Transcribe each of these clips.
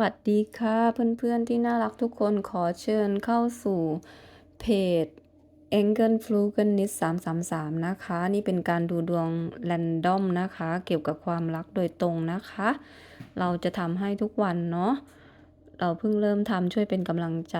วัสดีค่ะเพื่อนๆที่น่ารักทุกคนขอเชิญเข้าสู่เพจ e n g e l f l u g e n i s 333 นะคะ นี่เป็นการดูดวง r รนดอมนะคะ เกี่ยวกับความรักโดยตรงนะคะ เราจะทำให้ทุกวันเนาะเราเพิ่งเริ่มทำช่วยเป็นกำลังใจ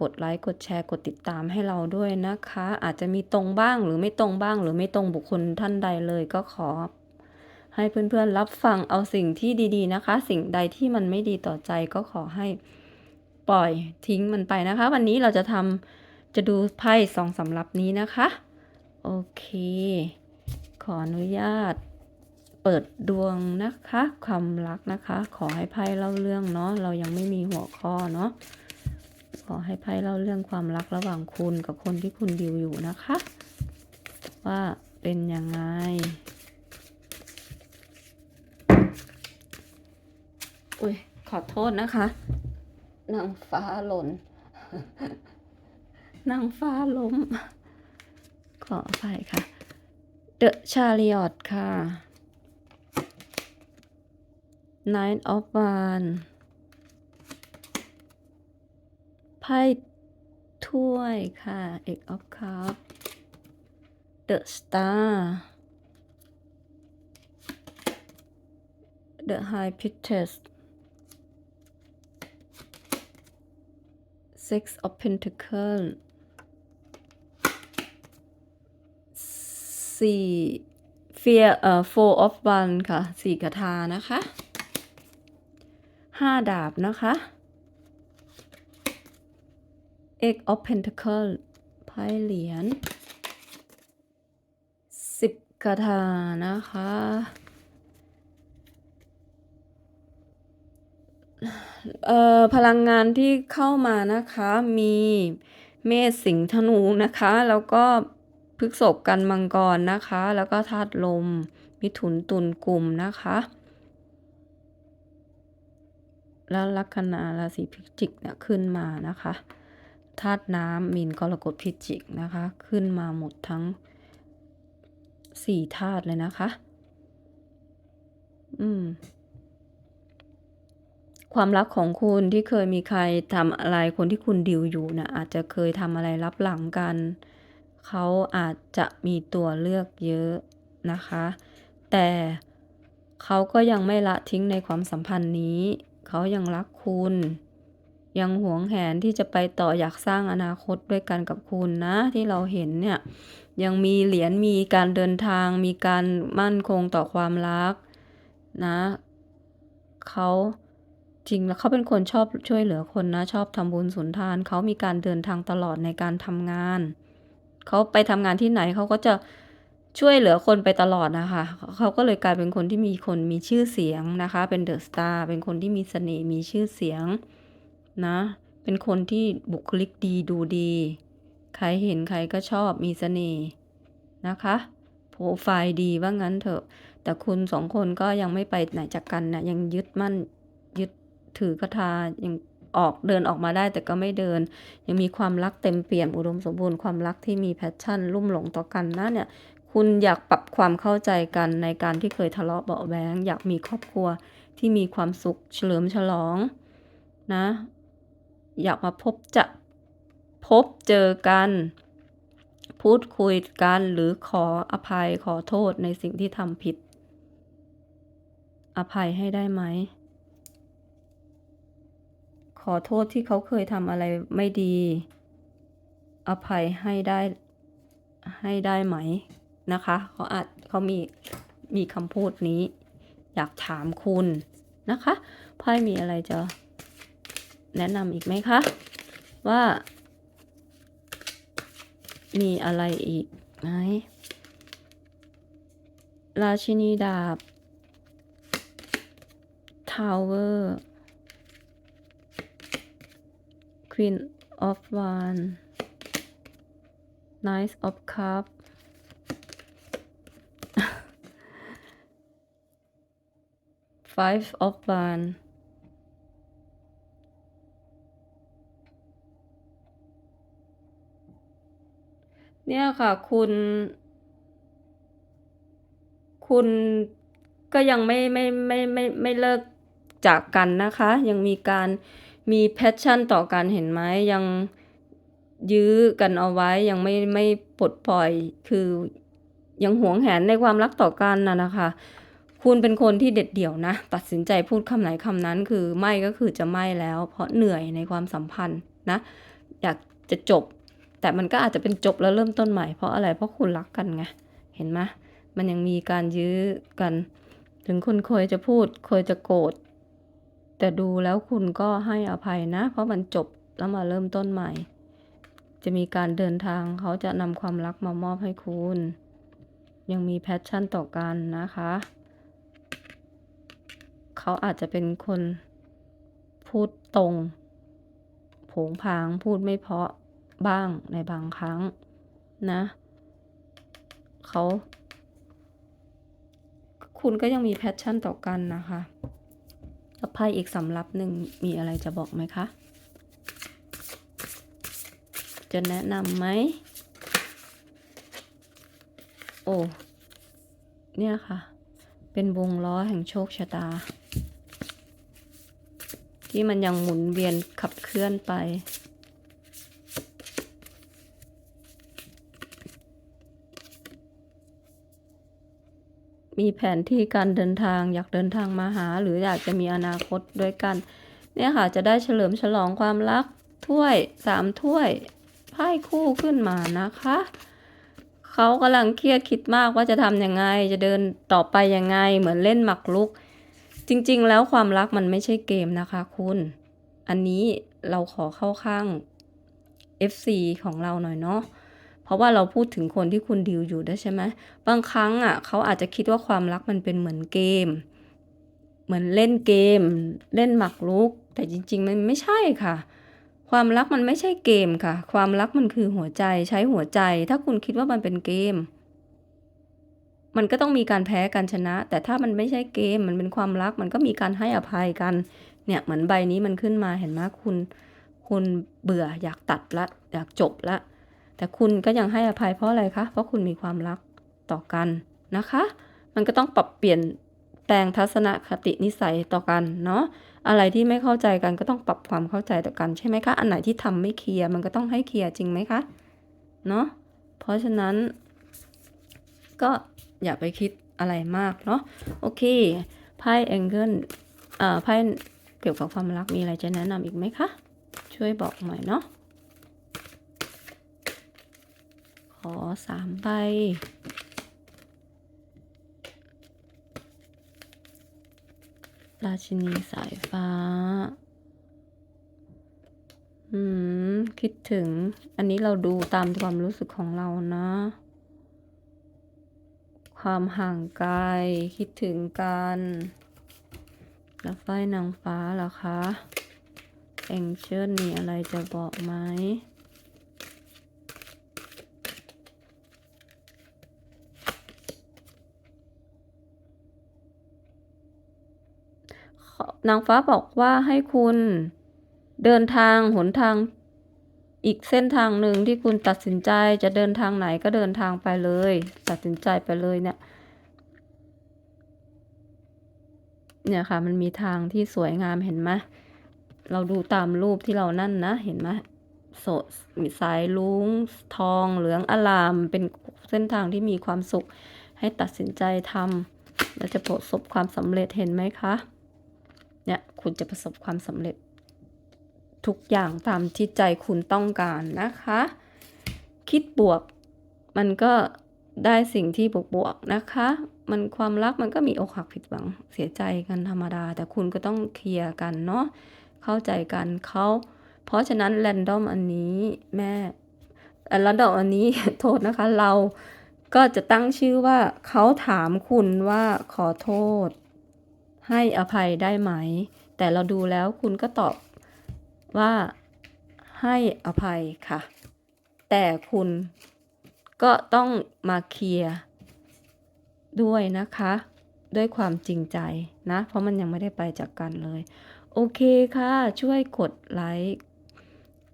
กดไลค์กดแชร์กดติดตามให้เราด้วยนะคะ อาจจะมีตรงบ้างหรือไม่ตรงบ้าง หรือไม่ตรงบุคคลท่านใดเลยก็ขอ ให้เพื่อนๆรับฟังเอาสิ่งที่ดีๆนะคะ สิ่งใดที่มันไม่ดีต่อใจก็ขอให้ปล่อยทิ้งมันไปนะคะ วันนี้เราจะทำจะดูไพ่สองสำรับนี้นะคะ โอเค ขออนุญาตเปิดดวงนะคะความรักนะคะ ขอให้ไพ่เล่าเรื่องเนาะเรายังไม่มีหัวข้อเนาะขอให้ไพ่เล่าเรื่องความรักระหว่างคุณกับคนที่คุณดิวอยู่นะคะ ว่าเป็นยังไง อุ้ยขอโทษนะคะนางฟ้าหล่นนางฟ้าล้ม ขออภัค่ะ เดอะชาริออตค่ะ Nine of Wands ไพ่ถ้วยค่ะ Eight of Cups The Star The High Priestess Six of Pentacles สี่ Fear เอ่อ Four of w a n d ค่ะสี่กระทานะคะห้าดาบนะคะ Eight of Pentacles ไพ่เหรียญสิบกระทานะคะ เอ่อ พลังงานที่เข้ามานะคะมีเมษสิงห์ธนูนะคะ แล้วก็พฤกษบกันมังกรนะคะ แล้วก็ธาตุลม มิถุนตุลกลุ่มนะคะ แล้วลัคนาราศีพิจิกเนี่ยขึ้นมานะคะธาตุน้ำมีนกรกฎพิจิกนะคะ ขึ้นมาหมดทั้งสี่ธาตุเลยนะคะ อืม ความรักของคุณที่เคยมีใครทำอะไรคนที่คุณดิวอยู่นะอาจจะเคยทำอะไรรับหลังกัน เขาอาจจะมีตัวเลือกเยอะนะคะ แต่เขาก็ยังไม่ละทิ้งในความสัมพันธ์นี้ เขายังรักคุณ ยังหวงแหนที่จะไปต่ออยากสร้างอนาคตด้วยกันกับคุณนะ ที่เราเห็นเนี่ย ยังมีเหรียญมีการเดินทาง มีการมั่นคงต่อความรักนะ เขา จริงแล้วเขาเป็นคนชอบช่วยเหลือคนนะ ชอบทำบุญสุนทาน เขามีการเดินทางตลอดในการทำงาน เขาไปทำงานที่ไหนเขาก็จะช่วยเหลือคนไปตลอดนะคะ เขาก็เลยกลายเป็นคนที่มีคนมีชื่อเสียงนะคะ เป็นเดอะสตาร์ เป็นคนที่มีเสน่ห์ มีชื่อเสียงนะ เป็นคนที่บุคลิกดีดูดี ใครเห็นใครก็ชอบมีเสน่ห์นะคะ โปรไฟล์ดีว่างั้นเถอะ แต่คุณสองคนก็ยังไม่ไปไหนจากกันนะยังยึดมั่น ถือกระทายังออกเดินออกมาได้แต่ก็ไม่เดิน ยังมีความรักเต็มเปี่ยมอุดมสมบูรณ์ความรักที่มีแพชชั่น ลุ่มหลงต่อกันนะเนี่ยคุณอยากปรับความเข้าใจกันในการที่เคยทะเลาะเบาแวงอยากมีครอบครัวที่มีความสุขเฉลิมฉลองนะ อยากมาพบจะพบเจอกัน พูดคุยกันหรือขออภัยขอโทษในสิ่งที่ทำผิด อภัยให้ได้ไหม อโทษที่เขาเคยทำอะไรไม่ดี อภัยให้ได้ให้ได้ไหมนะคะเขาอาจเขามีมีคำพูดนี้ อยากถามคุณนะคะไพ่มีอะไรจะแนะนำอีกไหมคะ ว่า มีอะไรอีกไหมราชินีดาบ Tower Queen of Wands Knight of Cups Five of Wands เนี่ยค่ะ คุณ คุณก็ยังไม่ไม่ไม่ไม่ไม่เลิกจากกันนะคะ ยังมีการ มีแพชชั่นต่อกันเห็นไหมยังยื้อกันเอาไว้ยังไม่ไม่ปลดปล่อยคือยังหวงแหนในความรักต่อกันนะนะคะ คุณเป็นคนที่เด็ดเดี่ยวนะ ตัดสินใจพูดคำไหนคำนั้นคือไม่ก็คือจะไม่แล้ว เพราะเหนื่อยในความสัมพันธ์นะ อยากจะจบ แต่มันก็อาจจะเป็นจบแล้วเริ่มต้นใหม่เพราะอะไรเพราะคุณรักกันไงเห็นไหมมันยังมีการยื้อกัน ถึงคุณเคยจะพูดเคยจะโกรธ แต่ดูแล้วคุณก็ให้อภัยนะ เพราะมันจบแล้วมาเริ่มต้นใหม่ จะมีการเดินทางเขาจะนำความรักมามอบให้คุณ ยังมีแพชชั่นต่อกันนะคะ เขาอาจจะเป็นคนพูดตรง ผงผางพูดไม่เพาะบ้างในบางครั้งนะ เขา คุณก็ยังมีแพชชั่นต่อกันนะคะ ไพ่อีกสำรับหนึ่งมีอะไรจะบอกไหมคะ จะแนะนำไหม โอ้ เนี่ยค่ะ เป็นวงล้อแห่งโชคชะตา ที่มันยังหมุนเวียนขับเคลื่อนไป มีแผนที่การเดินทางอยากเดินทางมาหา หรืออยากจะมีอนาคตด้วยกัน เนี่ยค่ะจะได้เฉลิมฉลองความรักถ้วยสามถ้วยไพ่คู่ขึ้นมานะคะเขากำลังเครียดคิดมากว่าจะทำยังไง จะเดินต่อไปยังไงเหมือนเล่นหมากรุก จริง ๆ แล้วความรักมันไม่ใช่เกมนะคะคุณ อันนี้เราขอเข้าข้าง FC ของเราหน่อยเนาะ เพราะว่าเราพูดถึงคนที่คุณดิวอยู่ด้วยใช่ไหมบางครั้งอะเขาอาจจะคิดว่าความรักมันเป็นเหมือนเกม เหมือนเล่นเกม เล่นหมากรุก แต่จริง ๆ มันไม่ใช่ค่ะ ความรักมันไม่ใช่เกมค่ะ ความรักมันคือหัวใจใช้หัวใจ ถ้าคุณคิดว่ามันเป็นเกม มันก็ต้องมีการแพ้การชนะ แต่ถ้ามันไม่ใช่เกมมันเป็นความรักมันก็มีการให้อภัยกันเนี่ยเหมือนใบนี้มันขึ้นมาเห็นไหมคุณ คุณเบื่ออยากตัดละ อยากจบละ แต่คุณก็ยังให้อภัยเพราะอะไรคะ เพราะคุณมีความรักต่อกันนะคะ มันก็ต้องปรับเปลี่ยนแปลงทัศนคตินิสัยต่อกันเนาะ อะไรที่ไม่เข้าใจกันก็ต้องปรับความเข้าใจต่อกันใช่ไหมคะ อันไหนที่ทำไม่เคลียร์มันก็ต้องให้เคลียร์จริงไหมคะ เนาะ เพราะฉะนั้น ก็อย่าไปคิดอะไรมากเนาะ โอเค ไพ่แองเกิลอ่าไพ่เกี่ยวกับความรักมีอะไรจะแนะนำอีกไหมคะ ช่วยบอกหน่อยเนาะ ข อสามใบ ราชินีสายฟ้า อืม คิดถึง อันนี้เราดูตามความรู้สึกของเรานะ ความห่างไกล คิดถึงกันแล้วไฟนางฟ้าเหรอคะ แองเจิลมีอะไรจะบอกไหม นางฟ้าบอกว่าให้คุณเดินทางหนทางอีกเส้นทางหนึ่งที่คุณตัดสินใจจะเดินทางไหนก็เดินทางไปเลย ตัดสินใจไปเลยเนี่ย เนี่ยค่ะ มันมีทางที่สวยงามเห็นไหมเราดูตามรูปที่เรานั่นนะ เห็นไหมโสดมีสายลุงทองเหลืองอลาม เป็นเส้นทางที่มีความสุข ให้ตัดสินใจทำแล้วจะประสบความสำเร็จเห็นไหมคะ เนี่ยคุณจะประสบความสำเร็จ ทุกอย่างตามที่ใจคุณต้องการนะคะ คิดบวกมันก็ได้สิ่งที่บวกๆนะคะ มันความรักมันก็มีอกหักผิดหวังเสียใจกันธรรมดา แต่คุณก็ต้องเคลียร์กันเนาะเข้าใจกันเขาเพราะฉะนั้นแรนดอมอันนี้แม่แรนดอมอันนี้โทษนะคะ เราก็จะตั้งชื่อว่าเขาถามคุณว่าขอโทษ ให้อภัยได้ไหม แต่เราดูแล้วคุณก็ตอบว่าให้อภัยค่ะ แต่คุณก็ต้องมาเคลียร์ด้วยนะคะ ด้วยความจริงใจนะ เพราะมันยังไม่ได้ไปจากกันเลย โอเคค่ะ ช่วยกดไลค์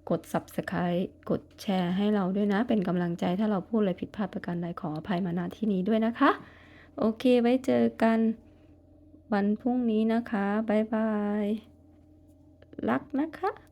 กด Subscribe กดแชร์ให้เราด้วยนะ เป็นกำลังใจถ้าเราพูดอะไรผิดพลาดประการใดขออภัยมาณที่นี้ด้วยนะคะ โอเคไว้เจอกัน วันพรุ่งนี้นะคะ บ๊ายบาย รักนะคะ